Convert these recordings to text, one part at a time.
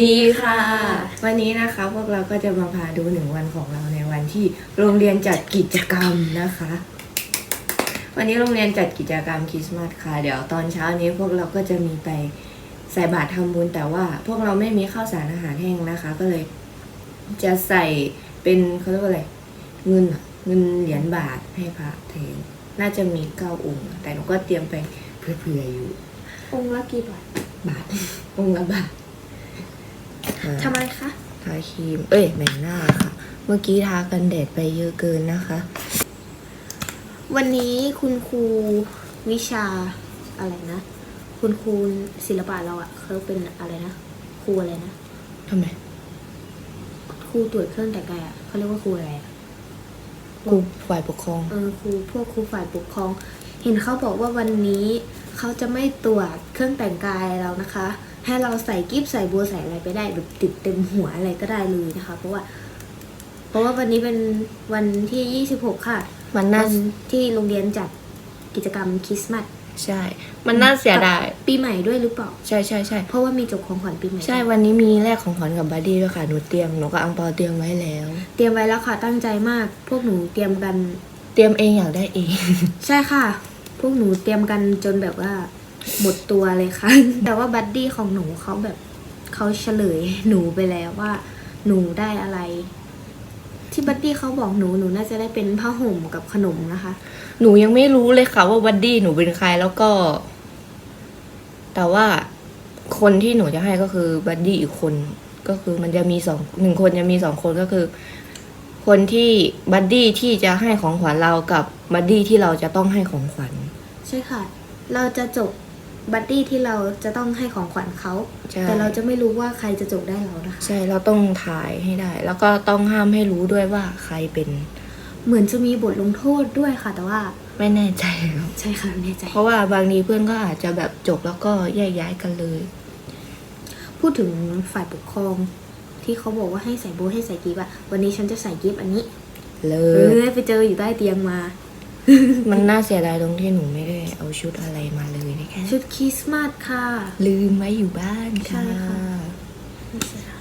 สวัสดีค่ะ วันนี้นะคะพวกเราก็จะมาพาดูหนึ่งวันของเราในวันที่โรงเรียนจัดกิจกรรมนะคะ วันนี้โรงเรียนจัดกิจกรรมคริสต์มาสค่ะ เดี๋ยวตอนเช้านี้พวกเราก็จะมีไปใส่บาตรทำบุญแต่ว่าพวกเราไม่มีข้าวสารอาหารแห้งนะคะ ก็เลย จะใส่เป็นเขาเรียกว่าอะไรเงินอะเงินเหรียญบาทให้พระแทนน่าจะมีเก้าองค์ แต่หนูก็เตรียมไปเผื่อๆอยู่ องค์ละกี่บาท บาท องค์ละบาท ทำไมคะทาครีม เอ้ยแบ่งหน้าค่ะ เมื่อกี้ทากันแดดไปเยอะเกินนะคะ วันนี้คุณครูวิชาอะไรนะ คุณครูศิลปะเราอะเขาเป็นอะไรนะ ครูอะไรนะทำไมครูตรวจเครื่องแต่งกายอะเขาเรียกว่าครูอะไรอะครูฝ่ายปกครอง เออครูพวกครูฝ่ายปกครอง เห็นเขาบอกว่าวันนี้เขาจะไม่ตรวจเครื่องแต่งกายเรานะคะ ให้เราใส่กิ๊บใส่บัวใส่อะไรไปได้แบบติดเต็มหัวอะไรก็ได้เลยนะคะ เพราะว่า เพราะว่าวันนี้เป็นวันที่ 26 ค่ะมันน่าวันที่โรงเรียนจัดกิจกรรมคริสต์มาสใช่ มันน่าเสียดายปีใหม่ด้วยหรือเปล่า ใช่ใช่ใช่เพราะว่ามีจบของขวัญปีใหม่ ใช่วันนี้มีแลกของขวัญกับบัดดี้ด้วยค่ะหนูเตรียมหนูกับอังเปาเตรียมไว้แล้ว เตรียมไว้แล้วค่ะตั้งใจมาก พวกหนูเตรียมกัน เตรียมเองอยากได้เอง ใช่ค่ะ พวกหนูเตรียมกันจนแบบว่า หมดตัวเลยค่ะ แต่ว่าบัดดี้ของหนูเขาแบบเขาเฉลยหนูไปแล้วว่า หนูได้อะไร ที่บัดดี้เขาบอกหนูหนูน่าจะได้เป็นผ้าห่มกับขนมนะคะ หนูยังไม่รู้เลยค่ะว่าบัดดี้หนูเป็นใครแล้วก็ แต่ว่าคนที่หนูจะให้ก็คือบัดดี้อีกคนก็คือมันจะมีสองหนึ่งคนจะมีสองคนก็คือ คนที่บัดดี้ที่จะให้ของขวัญเรากับบัดดี้ที่เราจะต้องให้ของขวัญใช่ค่ะ เราจะจบ บัดดี้ที่เราจะต้องให้ของขวัญเขา ใช่ แต่เราจะไม่รู้ว่าใครจะจบได้เรานะคะใช่เราต้องถ่ายให้ได้ แล้วก็ต้องห้ามให้รู้ด้วยว่าใครเป็นเหมือนจะมีบทลงโทษด้วยค่ะ แต่ว่าไม่แน่ใจแล้วใช่ค่ะไม่แน่ใจ เพราะว่าบางทีเพื่อนก็อาจจะแบบจบแล้วก็แยกย้ายกันเลย พูดถึงฝ่ายปกครองที่เขาบอกว่าให้ใส่โบทให้ใส่กิฟต์อะวันนี้ฉันจะใส่กิฟต์อันนี้เลเอย อไปเจออยู่ใต้เตียงมา มันน่าเสียดายตรงที่หนูไม่ได้เอาชุดอะไรมาเลยนะคะชุดคริสต์มาสค่ะ ลืมไว้อยู่บ้านค่ะใช่ค่ะ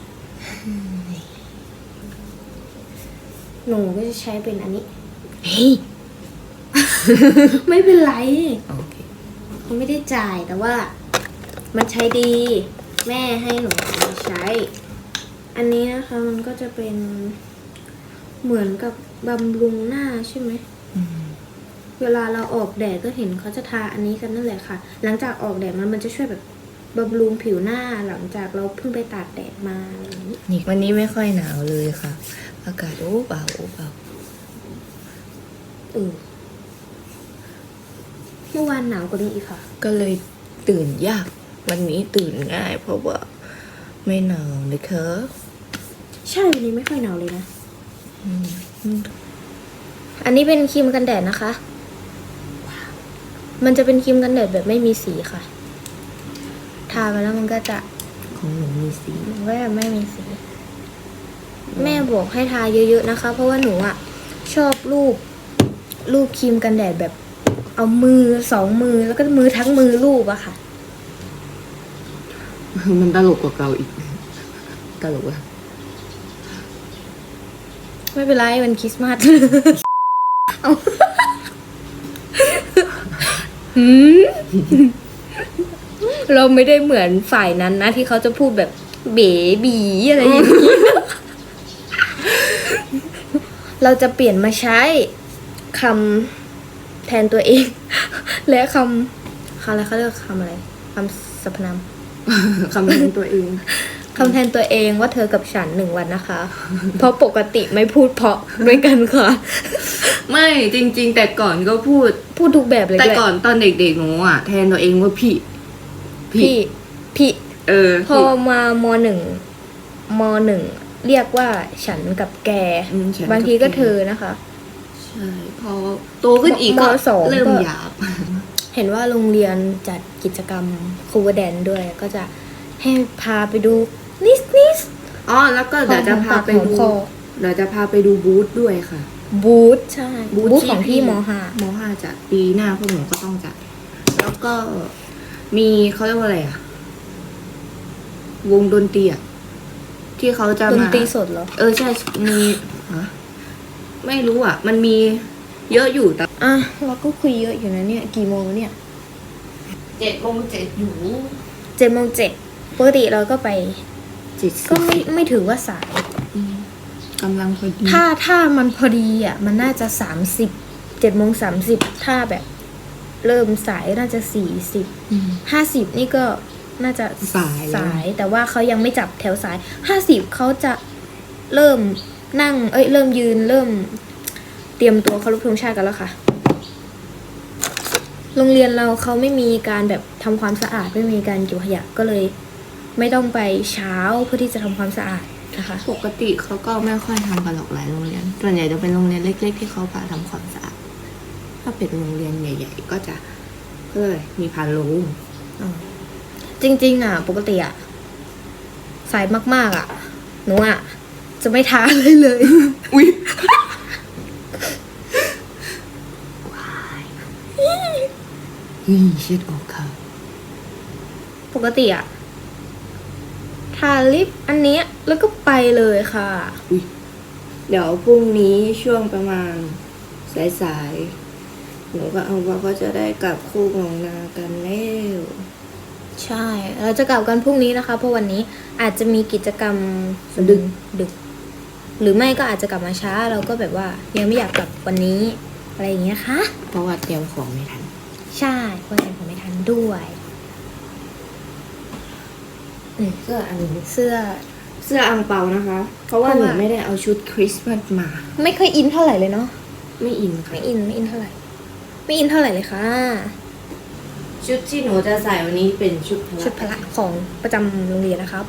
หนูก็จะใช้เป็นอันนี้ เฮ้ยไม่เป็นไรโอเคเขาไม่ได้จ่ายแต่ว่า มันใช้ดี แม่ให้หนูเอามาใช้ อันนี้นะคะมันก็จะเป็นเหมือนกับบำรุงหน้าใช่ไหม อืม เวลาเราออกแดดก็เห็นเขาจะทาอันนี้กันนั่นแหละค่ะ หลังจากออกแดดมันมันจะช่วยแบบบำรุงผิวหน้าหลังจากเราเพิ่งไปตากแดดมาอะไรอย่างนี้นี่วันนี้ไม่ค่อยหนาวเลยค่ะ อากาศโอ้เบาโอ้เบาเออเมื่อวานหนาวกว่านี้อีกค่ะ ก็เลยตื่นยาก วันนี้ตื่นง่าย เพราะว่าไม่หนาวเลยค่ะใช่วันนี้ไม่ค่อยหนาวเลยนะ อืม อันนี้เป็นครีมกันแดดนะคะ มันจะเป็นครีมกันแดดแบบไม่มีสีค่ะ ทาไปแล้วมันก็จะของหนูมีสีมันก็จะไม่มีสี แม่บอกให้ทาเยอะๆนะคะ เพราะว่าหนูอะชอบรูปรูปครีมกันแดดแบบ เอามือสองมือแล้วก็มือทั้งมือรูปอะค่ะ มันตลกกว่าเก่าอีก ตลกอะไม่เป็นไรวันคริสต์มาสเอาหืม เราไม่ได้เหมือนฝ่ายนั้นนะ ที่เขาจะพูดแบบเบบีอะไรอย่างนี้ เราจะเปลี่ยนมาใช้คำแทนตัวเอง และคำคำอะไรเขาเรียกคำอะไรคำสรรพนามคำนึงตัวเอง คำแทนตัวเองว่าเธอกับฉันหนึ่งวันนะคะ เพราะปกติไม่พูดเพราะด้วยกันค่ะ ไม่จริง ๆ แต่ก่อนก็พูด พูดทุกแบบเลยแต่ด้วยก่อนตอนเด็กๆหนูอะแทนตัวเองว่าพี่ พี่ พี่ เออ พอมามหนึ่งมหนึ่งเรียกว่าฉันกับแกอืมฉันบางทีก็บแเธอนะคะ ใช่ พอโตขึ้นอีกก็มสองเริ่มก็หยาบ เห็นว่าโรงเรียนจัดกิจกรรมคูเวอร์แดนด้วยก็จะให้พาไปดู นิสนิสอ๋อแล้วก็เดี๋ยวจะพาไปดูของคอเดี๋ยวจะพาไปดูบูธด้วยค่ะ บูธใช่ บูธบูธของที่ที่มห้ามห้าจัดปีหน้าพวกหนูก็ต้องจัด แล้วก็มีเขาเรียกว่าอะไรอะวงดนตรีอะที่เขาจะดนมา ตรีสดเหรอ เออใช่ มีฮะไม่รู้อะ มันมีเยอะอยู่แต่อะ เราก็คุยเยอะอยู่นะเนี่ย กี่โมงแล้วเนี่ยเจ็ดโมงเจ็ดอยู่เจ็ดโมงเจ็ดปกติเราก็ไป เจ็ดก็ไม่ไม่ถือว่าสายกำลังพอดีถ้าถ้ามันพอดีอะ มันน่าจะสามสิบเจ็ดโมงสามสิบถ้าแบบ เริ่มสายน่าจะสี่สิบอืมห้าสิบนี่ก็น่าจะสายแล้วสาย แต่ว่าเขายังไม่จับแถวสายห้าสิบเขาจะเริ่มนั่ง เอ้ย เริ่มยืนเริ่ม เตรียมตัวเคารพธงชาติกันแล้วค่ะ โรงเรียนเราเขาไม่มีการแบบทำความสะอาดไม่มีการเก็บขยะก็เลย ไม่ต้องไปเช้าเพื่อที่จะทำความสะอาดนะคะ ปกติเขาก็ไม่ค่อยทำกันหรอกหลายโรงเรียน ส่วนใหญ่จะเป็นโรงเรียนเล็ก ๆ ที่เขาพาทำความสะอาด ถ้าเป็นโรงเรียนใหญ่ ๆ ก็จะก็เลยมีพานโรงจริง ๆ อะ ปกติอะสายมาก ๆ อะหนูอะ จะไม่ทาเลยเลย อุ้ยอืมเช็ดออกค่ะ ปกติอะ ทาลิปอันเนี้ยแล้วก็ไปเลยค่ะ เดี๋ยวพรุ่งนี้ช่วงประมาณสายๆหนูกับอังวาก็จะได้กลับคู่ลงนากันแล้วใช่ เราจะกลับกันพรุ่งนี้นะคะ เพราะวันนี้อาจจะมีกิจกรรมดึกดึก หรือไม่ก็อาจจะกลับมาช้า เราก็แบบว่ายังไม่อยากกลับวันนี้อะไรอย่างเงี้ยค่ะ เพราะว่าเตรียมของไม่ทัน ใช่เพราะยังผมไม่ทันด้วย เสื้ออันนี้เสื้อเสื้ออังเปานะคะ เพราะว่าเพหราะนูว่าไม่ได้เอาชุดคริสต์มาสมา ไม่เคยอินเท่าไหร่เลยเนาะไม่อินค่ะไม่อินไม่อินเท่าไหร่ ไม่อินเท่าไหร่เลยค่ะ ชุดที่หนูจะใส่วันนี้เป็นชุดพละชุดพละของประจำโรงเรียนนะครับ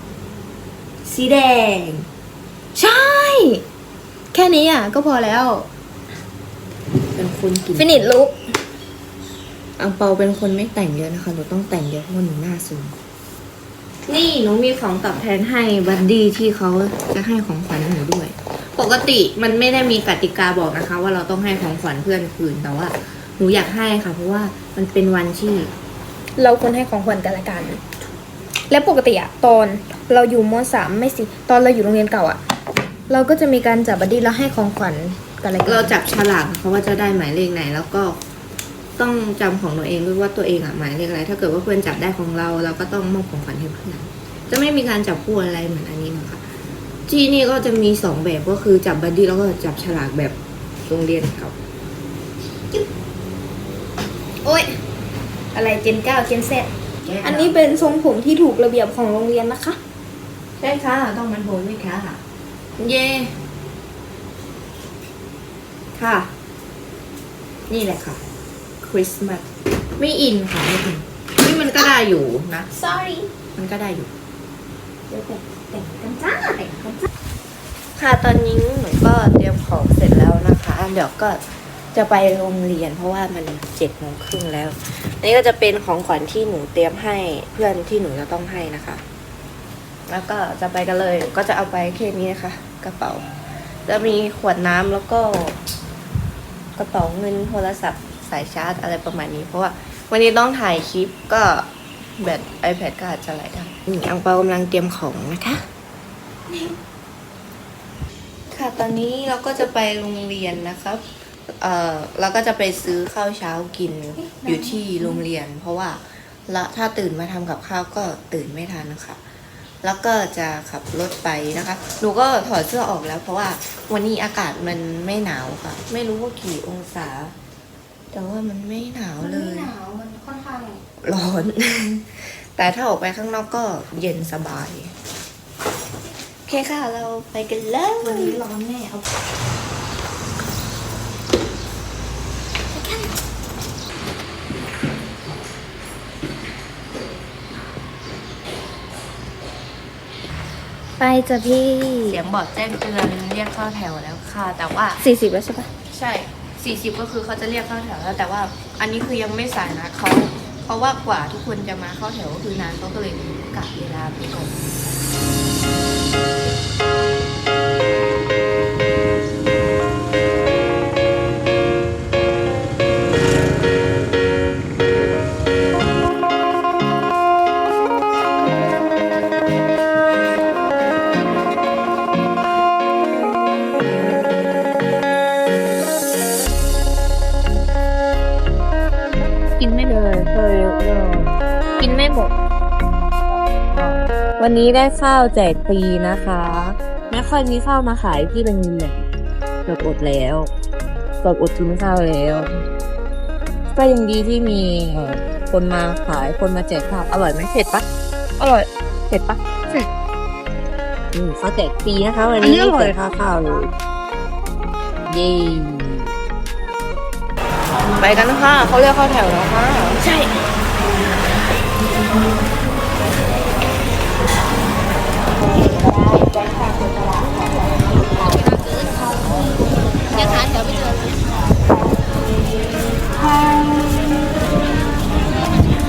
สีแดง ใช่ แค่นี้อะ ก็พอแล้ว เป็นคนกินฟินิชลุก อังเปาเป็นคนไม่แต่งเยอะนะคะหนูต้องแต่งเยอะเพราะว่าหนูหน้าสูง นี่หนูมีของตอบแทนให้บัดดี้ที่เขาจะให้ของขวัญหนูด้วย ปกติมันไม่ได้มีกติกาบอกนะคะ ว่าเราต้องให้ของขวัญเพื่อนคืนแต่ว่าหนูอยากให้ค่ะ เพราะว่ามันเป็นวันที่ เราควรให้ของขวัญกันละกัน และปกติอะตอนเราอยู่มสามไม่สิตอนเราอยู่โรงเรียนเก่าอะเราก็จะมีการจับบัดดี้แล้วให้ของขวัญกันละกันเราจับฉลากเพราะว่าจะได้หมายเลขไหน แล้วก็ ต้องจำของตัวเองด้วยว่าตัวเองอะหมายเลขอะไร ถ้าเกิดว่าเพื่อนจับได้ของเรา เราก็ต้องมอบของขวัญให้เพื่อนจะไม่มีการจับคู่อะไรเหมือนอันนี้นะคะที่นี่ก็จะมีสองแบบก็คือจับบัดดี้แล้วก็จับฉลากแบบโรงเรียนเขาโอ๊ยอะไรเจนเก้าเจนเซอันนี้เป็นทรงผมที่ถูกระเบียบของโรงเรียนนะคะใช่ค่ะต้องมันโหนด้วยค่ะเย่ค่ะ นี่แหละค่ะ คริสต์มาสไม่อินค่ะไม่อินนี่มันก็ได้อยู่นะ sorry มันก็ได้อยู่เดี๋ยวแต่งแต่งกันจ้าแต่งกันจ้าค่ะตอนนี้หนูก็เตรียมของเสร็จแล้วนะคะ เดี๋ยวก็จะไปโรงเรียนเพราะว่ามันเจ็ดโมงครึ่งแล้ว นี่ก็จะเป็นของขวัญที่หนูเตรียมให้เพื่อนที่หนูจะต้องให้นะคะ แล้วก็จะไปกันเลยก็จะเอาไปแค่นี้นะคะกระเป๋า จะมีขวดน้ำแล้วก็กระเป๋าเงินโทรศัพท์ สายชาร์จอะไรประมาณนี้ เพราะว่าวันนี้ต้องถ่ายคลิปก็แบต iPad ก็อาจจะไหลได้นี่อังเปากำลังเตรียมของนะคะ ค่ะตอนนี้เราก็จะไปโรงเรียนนะครับ เอ่อเราก็จะไปซื้อข้าวเช้ากินอยู่ที่โรงเรียน เพราะว่าละถ้าตื่นมาทำกับข้าวก็ตื่นไม่ทันนะคะแล้วก็จะขับรถไปนะคะ หนูก็ถอดเสื้อออกแล้ว เพราะว่าวันนี้อากาศมันไม่หนาวค่ะ ไม่รู้ว่ากี่องศา แต่ว่ามันไม่หนาวเลยหนาวมันค่อนข้าง ร้อน แต่ถ้าออกไปข้างนอกก็เย็นสบาย โอเคค่ะ เราไปกันเลยวันนี้ร้อนแน่เอาไปจ้ะพี่เสียงบอดแจ้งเตือนเรียกเข้าแถวแล้วค่ะ แต่ว่า สี่สิบแล้วใช่ปะใช่ สี่สิบก็คือเขาจะเรียกเข้าแถวแล้ว แต่ว่าอันนี้คือยังไม่สายนะเขาเพราะว่ากว่าทุกคนจะมาเข้าแถวก็คือนานเขาก็เลยกะเวลาไปก่อน วันนี้ได้ข้าวแจกฟรีนะคะ ไม่ค่อยมีข้าวมาขายที่เป็นเงินเลยเกือบอดแล้วเกือบอดทุนข้าวแล้วก็ยังดีที่มีเอ่อคนมาขายคนมาแจกข้าวอร่อยไหมเผ็ดปะอร่อยเผ็ดปะเผ็ดอืมข้าวแจกฟรีนะคะวันนี้ไม่เสียค่าข้าวเลยเย้ไปกันค่ะเขาเรียกเข้าแถวแล้วค่ะใช่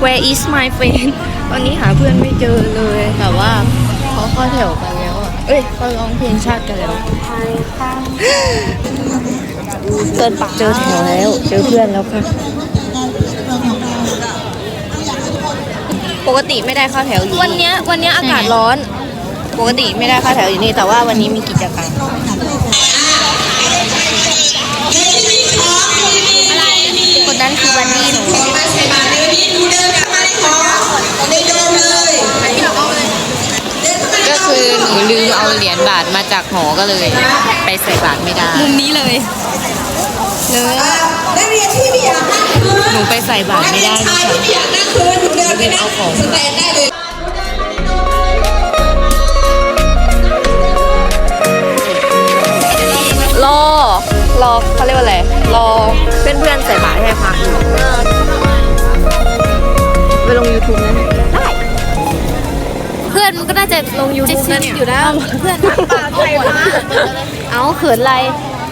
Where is my friend ตอนนี้หาเพื่อนไม่เจอเลย แต่ว่าเขาเข้าแถวกันแล้วอะเอ้ยเขาร้องเพลงชาติกันแล้วเจอปากเจอแถวแล้ว เจอเพื่อนแล้วค่ะ ปกติไม่ได้เข้าแถวอยู่วันเนี้ยวันเนี้ยอากาศร้อน ปกติไม่ได้เข้าแถวอยู่นี่ แต่ว่าวันนี้มีกิจกรรม คือหนูลืมเอาเหรียญบาทมาจากหอก็เลย ไปใส่บาทไม่ได้ มุมนี้เลยนักเรียนที่ไม่อยากนั่งพื้นหนูไปใส่บาทนักไม่เรียได้นนะชายคะที่ไม่อยากนั่งพื้นหนูเดินไปนั่งสแตนได้เลย รอ รอเขาเรียกว่าอะไร รอเพื่อนเพื่อนๆใส่บาตรให้พระอยู่ไปลง YouTube นะเนี่ยเพื่อนมันก็น่าจะลงยูทูบนั่นอยู่แล้วเพื่อนเอาเขินอะไร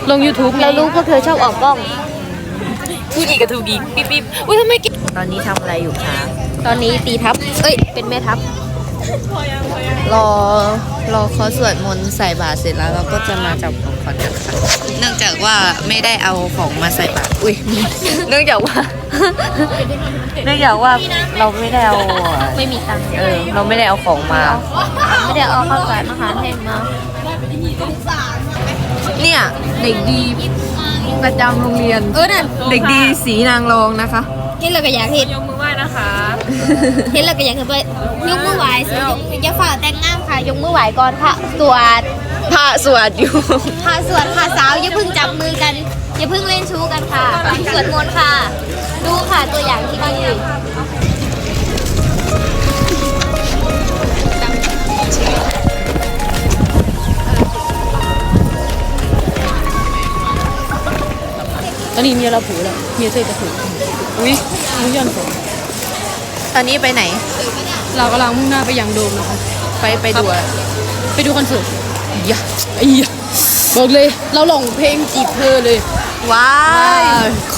ลง YouTube เรารู้พวกเธอชอบออกกล้องพูดอีกกับถูกอีกปิ๊บปิ๊บอุ้ยทำไมกินตอนนี้ทำอะไรอยู่คะตอนนี้ตีทับเอ้ยเป็นแม่ทับรอรอเขาสวดมนต์ใส่บาตรเสร็จแล้วเราก็จะมาจับของขวัญกันค่ะเนื่องจากว่าไม่ได้เอาของมาใส่บาตรอุ้ยเนื่องจากว่า เนื่องจากว่าเราไม่ได้เอาไม่มีตังค์เออเราไม่ได้เอาของมา ไม่ได้เอาข้าวสารอาหารแห้งมา เนี่ยเด็กดีประจำโรงเรียน เออนั่นเด็กดีสีนางรองนะคะ เห็นเราก็อยากเห็นยกมือไหว้นะคะ เห็นเราก็อยากเห็นไปยกมือไหวสิยกอย่าฝ่าแต่งงามค่ะ ยกมือไหวก่อนพระสวดพระสวดอยู่พระสวดค่ะสาวอย่าเพิ่งจับมือกัน อย่าเพิ่งเล่นชู้กันค่ะสวดมนต์ค่ะ ดูค่ะตัวอย่างที่ดีตอนนี้เมียเราผูแล้วเมียเธอจะผูอุ้ยมุ้งยอนผมตอนนี้ไปไหน เรากำลังมุ่งหน้าไปยังโดมนะคะ ไปไปดูอะไปดูคอนเสิร์ตอย่าไอ้ยะบอกเลย เราลองเพลงจีบเธอเลย ว้ายค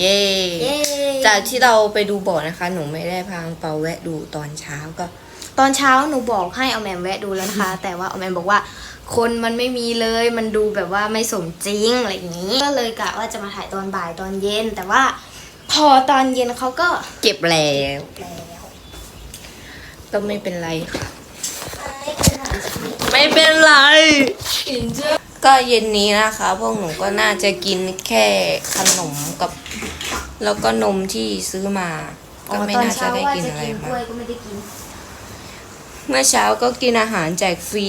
เย้เย้จากที่เราไปดูบ่อนะคะ หนูไม่ได้พาอังเปาแวะดูตอนเช้าก็ ตอนเช้าหนูบอกให้เอาแมมแวะดูแล้วนะคะ แต่ว่าเอาแมมบอกว่า คนมันไม่มีเลยมันดูแบบว่าไม่สมจริงอะไรอย่างนี้ ก็เลยกะว่าจะมาถ่ายตอนบ่ายตอนเย็น แต่ว่าพอตอนเย็นเขาก็เก็บแล้วแล้วก็ไม่เป็นไรค่ะ ไม่เป็นไร ก็เย็นนี้นะคะ พวกหนูก็น่าจะกินแค่ขนมกับ แล้วก็นมที่ซื้อมา ก็ไม่น่าจะได้กินอะไรกมาล้วยก็ไม่ได้กินเมื่อเช้าก็กินอาหารแจกฟรี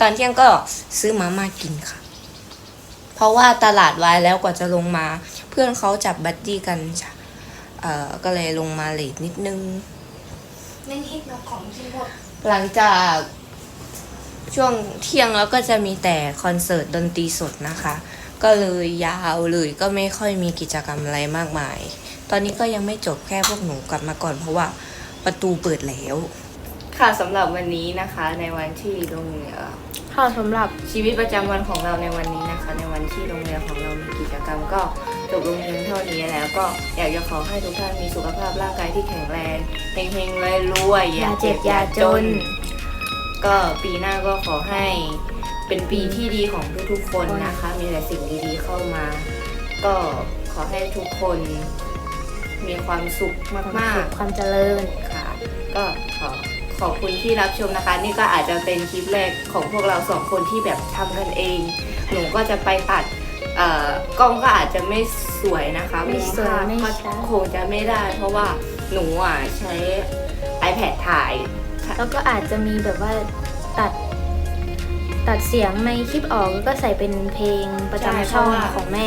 ตอนเที่ยงก็ซื้อมาม่ากินค่ะ เพราะว่าตลาดวายแล้วกว่าจะลงมา เพื่อนเขาจับบัดดี้กันจ้ะเอ่อก็เลยลงมาเลทนิดนึงเล่นฮิตนกของที่หมดหลังจาก ช่วงเที่ยงแล้วก็จะมีแต่คอนเสิร์ตดนตรีสดนะคะ ก็เลยยาวเลยก็ไม่ค่อยมีกิจกรรมอะไรมากมาย ตอนนี้ก็ยังไม่จบแค่พวกหนูกลับมาก่อนเพราะว่าประตูเปิดแล้ว ค่ะสำหรับวันนี้นะคะในวันที่โรงเรียนค่ะสำหรับชีวิตประจำวันของเราในวันนี้นะคะ ในวันที่โรงเรียนของเรามีกิจกรรมก็จบลงเพียงเท่านี้แล้วก็อยากจะขอให้ทุกท่านมีสุขภาพร่างกายที่แข็งแรงเฮงๆรวยๆอย่าเจ็บอย่าจน ก็ปีหน้าก็ขอให้เป็นปีที่ดีของทุกๆคนนะคะ มีแต่สิ่งดีๆเข้ามา ก็ขอให้ทุกคนมีความสุขมากๆ ความเจริญค่ะ ก็ขอขอบคุณที่รับชมนะคะ นี่ก็อาจจะเป็นคลิปแรกของพวกเราสองคนที่แบบทำกันเอง หนูก็จะไปตัดเอ่อกล้องก็อาจจะไม่สวยนะคะไม่สวยภาพไม่ก็ชัดคงจะไม่ได้ เพราะว่าหนูอะใช้ iPad ถ่าย ค่ะ แล้วก็อาจจะมีแบบว่าตัดตัดเสียงในคลิปออกแล้วก็ใส่เป็นเพลงประใช่จำเพช่อราะงว่าของแม่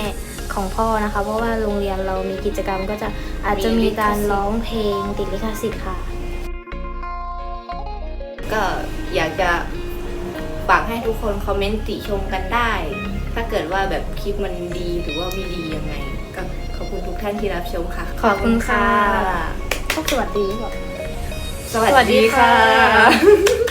ของพ่อนะคะ เพราะว่าโรงเรียนเรามีกิจกรรมก็จะอาจจะมีการร้องเพลงติดลิขสิทธิ์ค่ะ ก็อยากจะฝากให้ทุกคนคอมเมนต์ติชมกันได้ ถ้าเกิดว่าแบบคลิปมันดีหรือว่าไม่ดียังไง ก็ขอบคุณทุกท่านที่รับชมค่ะ ขอบคุณค่ะพวกสวัสดีหรือเปล่า สวัสดีค่ะ